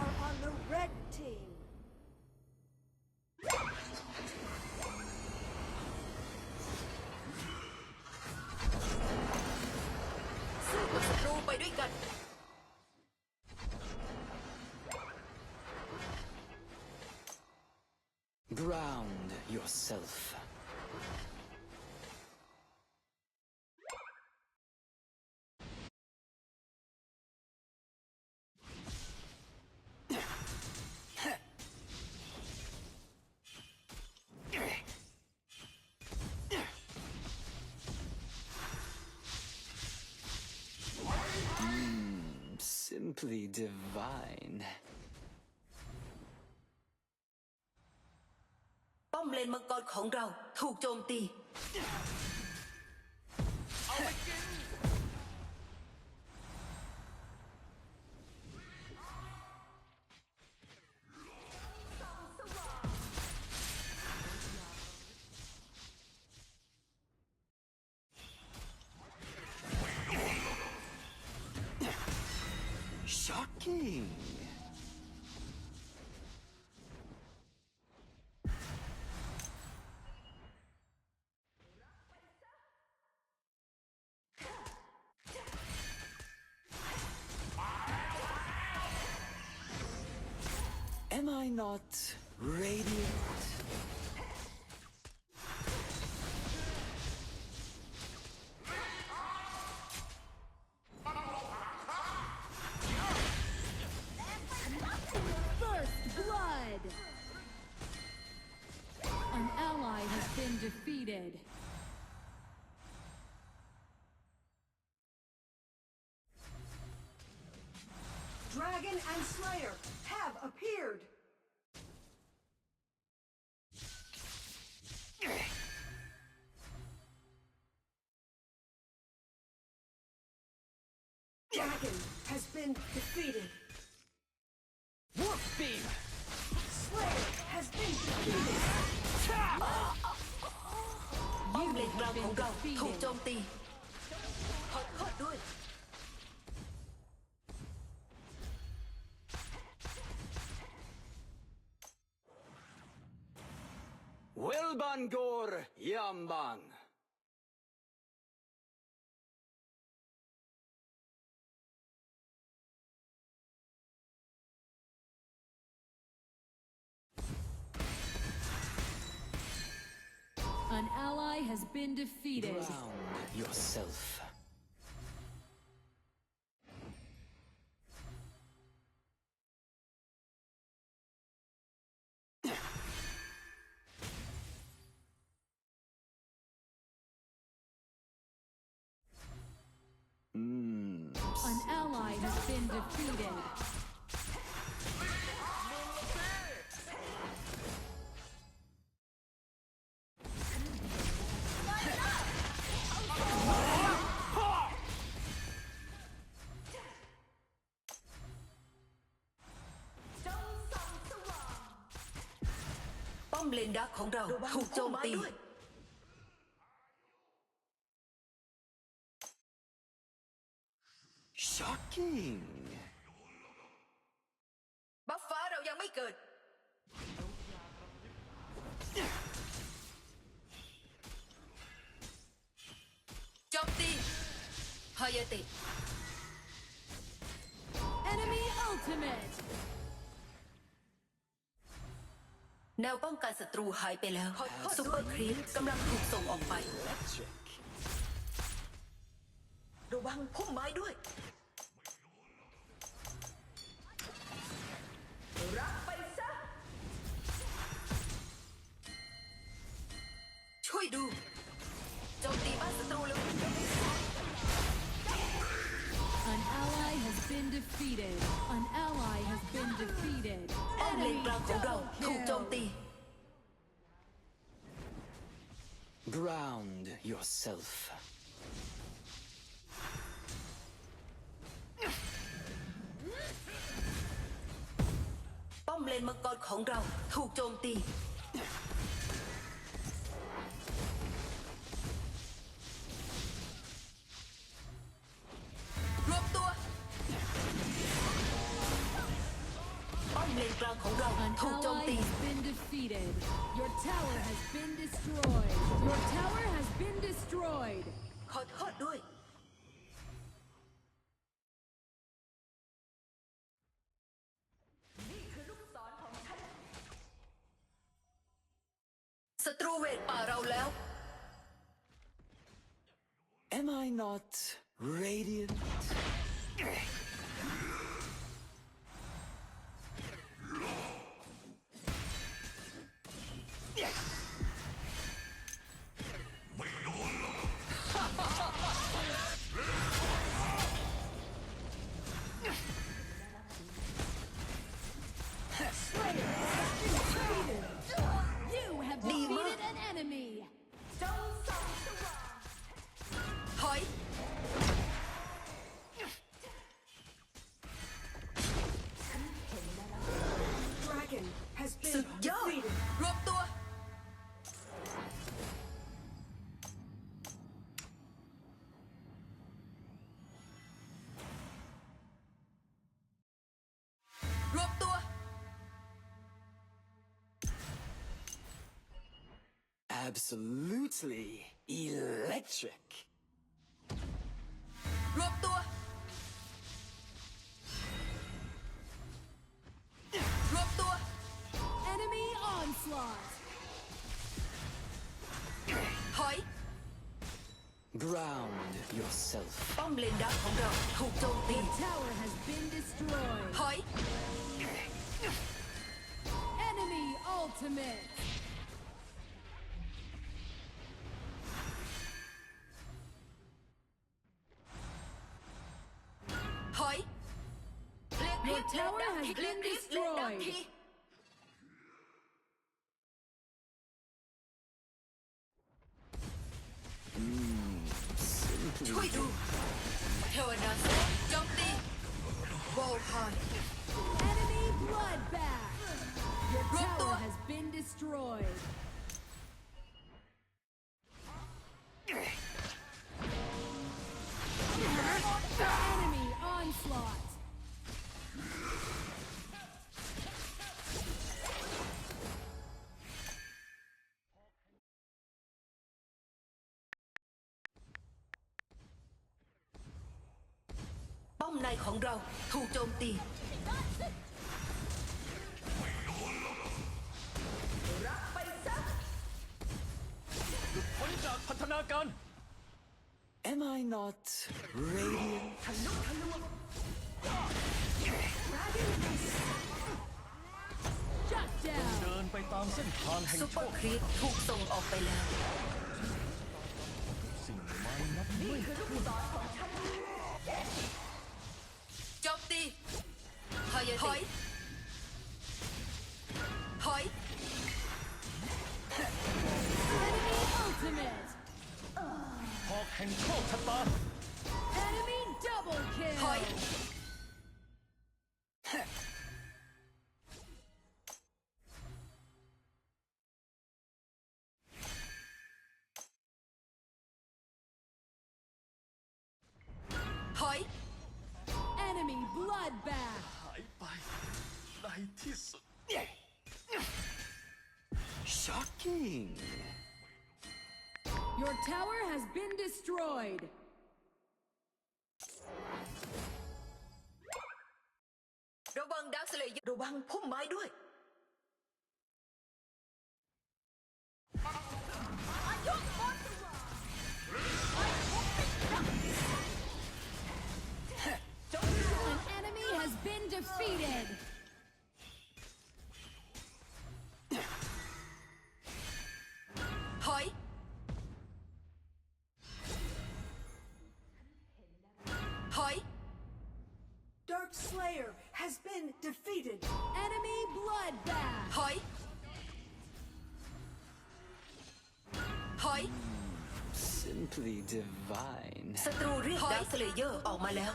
are on the red team. Ground yourself. simply divine. ป้อมเลนมังกรของเราถูกโจมตี Shocking! Am I not radiant? Defeated. Dragon and Slayer have appeared. Dragon has been defeated. Wolf beam! Slayer has been defeated. าง have ของ been เราถูกโจ defeated. มตี ขอโทษด้วย Welbangor Yamban! Ally has been defeated. Ground yourself. An ally has been defeated. เลนดักของเราถูกโจมตี shocking! บัฟฟ้าเรายังไม่เกิด โจมตีฮายาติ Enemy ultimate! แนวป้องกันศัตรูหายไปแล้วซุปเปอร์ครีปกำลังถูกส่งออกไป Electric. ระวังพุ่มไม้ด้วย รับไปซะ ช่วยดูโจมตีบ้านศัตรูเลย An ally has been defeated. ของเรา double ถูกโจม kill. ตี Ground yourself. ป้อมเลนมังกรของเราถูกโจมตี รวมตัว างของเรา An ถูกโจม ally ตี has been defeated. Your tower has been destroyed. Your tower has been destroyed. ขอโทษด้วย ศัตรูเวทป่าเราแล้ว Am I not radiant? You Absolutely electric. รวมตัว รวมตัว Enemy onslaught. ถอย Ground yourself. ป้อมเลนดักของเราถูกโจมตี Tower has been destroyed. ถอย Enemy ultimate. has been destroyed. Tower has been destroyed. ป้อมในของเราถูกโจมตีพ้นจากพัฒนาการ Am I not radiant? Shut down. เดินไปตามเส้นทางแห่งซุปโชเปอคร์ครีปถูกส่งออกไปแล้ว สิ่งไม้นับไม่ถ้วนโจมตี Hoy. Enemy ultimate. For control. Enemy double kill. Enemy bloodbath. หายไปในที่สุด Shocking. Your tower has been destroyed. ระวังดักสเลย์ระวังพุ่มไม้ด้วย An defeated. ถอย ถอย Dark Slayer has been defeated. Enemy bloodbath. ถอย ถอย Simply divine. ศัตรูเรียกดาวสเลเยอร์ออกมาแล้ว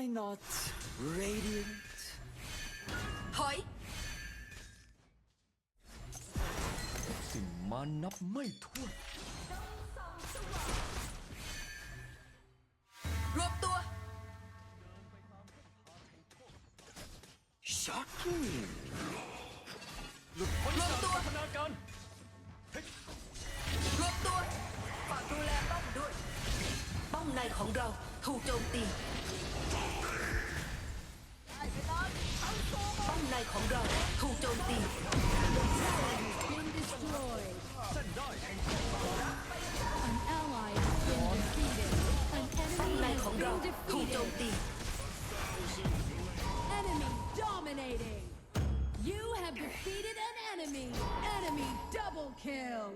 I not radiant? ถอยมานับไม่ถ้วน รวบตัว Shocking! หลุดพ้นจากพัฒนาการรวบตัว ฝากดูแลป้อมด้วย ป้อมในของเราถูกโจมตี ของเราถูกโจมตี Been destroyed. เส้นได้แห่ง An ally has been defeated. An ป้อม enemy ใน has ของเรา been ถูกโจม defeated. ตี Enemy dominating. You have defeated an enemy. Enemy double kill.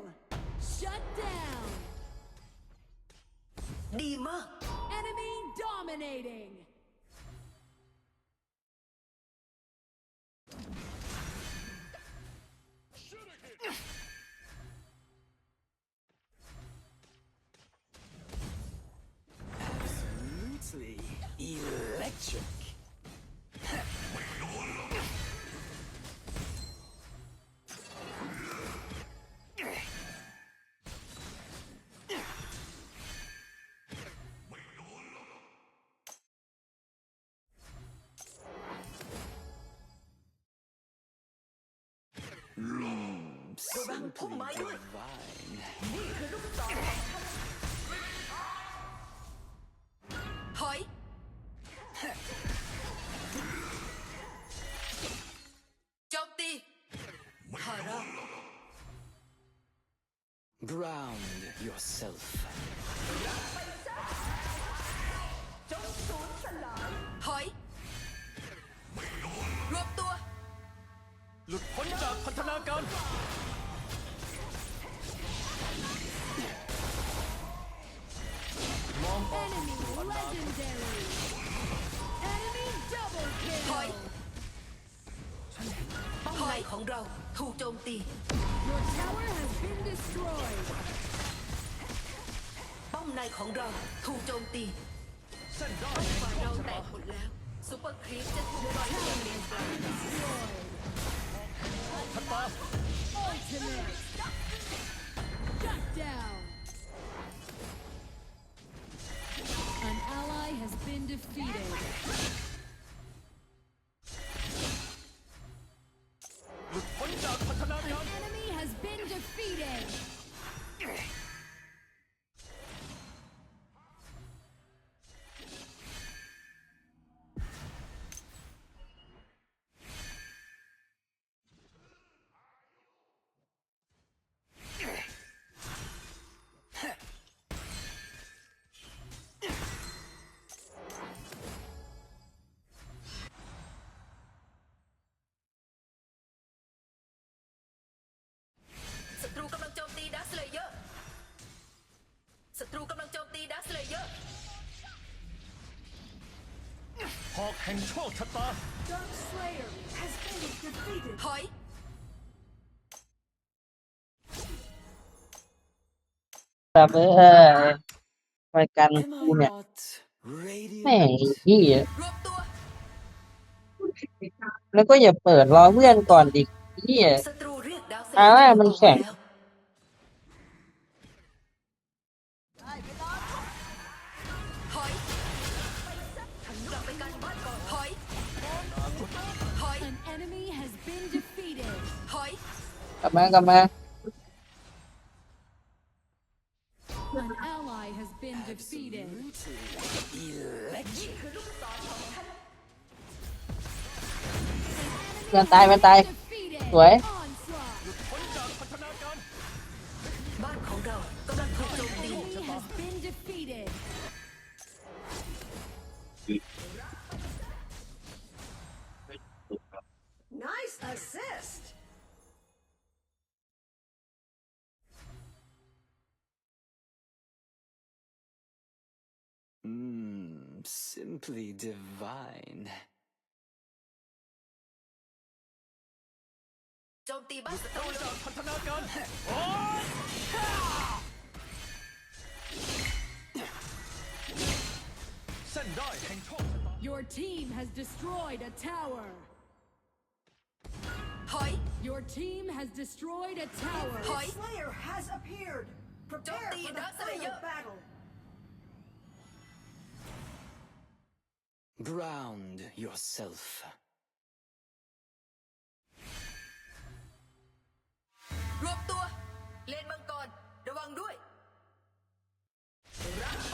Shut down. ดีมาก Enemy dominating. Absolutely electric. Ground yourself. ถอยรวบตัว หลุดพ้นจากพัฒนาการ ของเราถูกโจมตี Your tower has been destroyed. ป้อมในของเราถูกโจมตี เส้นได้ ฝ่ายเราแตกหมดแล้วซูเปอร์ครีปจะถูกปล่อยให้เรียนกลาง Destroyed. ชะตา Ultimate. Shut down. An ally has been defeated. แห่งโชคชะตา Dark Slayer has been defeated. ถอยแบบเออรายการ Am กู I เนี่ย not radiant? แม่งไอ้เหี้ยรวบตัว แล้วก็อย่าเปิดรอเพื่อนก่อนดิเหี้ยศัตรูเรียกดาวเซอ่ามันแข็งถ ลับมากลับมา An ally has been defeated. Absolutely electric. เพื่อนตายมันตาย Defeated. สวย Onslaught. พ้นจากพัฒนาการบ้านของเรากำลังถูกโจมตี simply divine. Your team has destroyed a tower. Hoi. Your team has destroyed a tower. Hoi. Slayer has appeared. Prepare for the final battle. Ground yourself. รวบตัว เลนมังกร ระวังด้วยรับ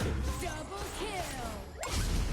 Double kill!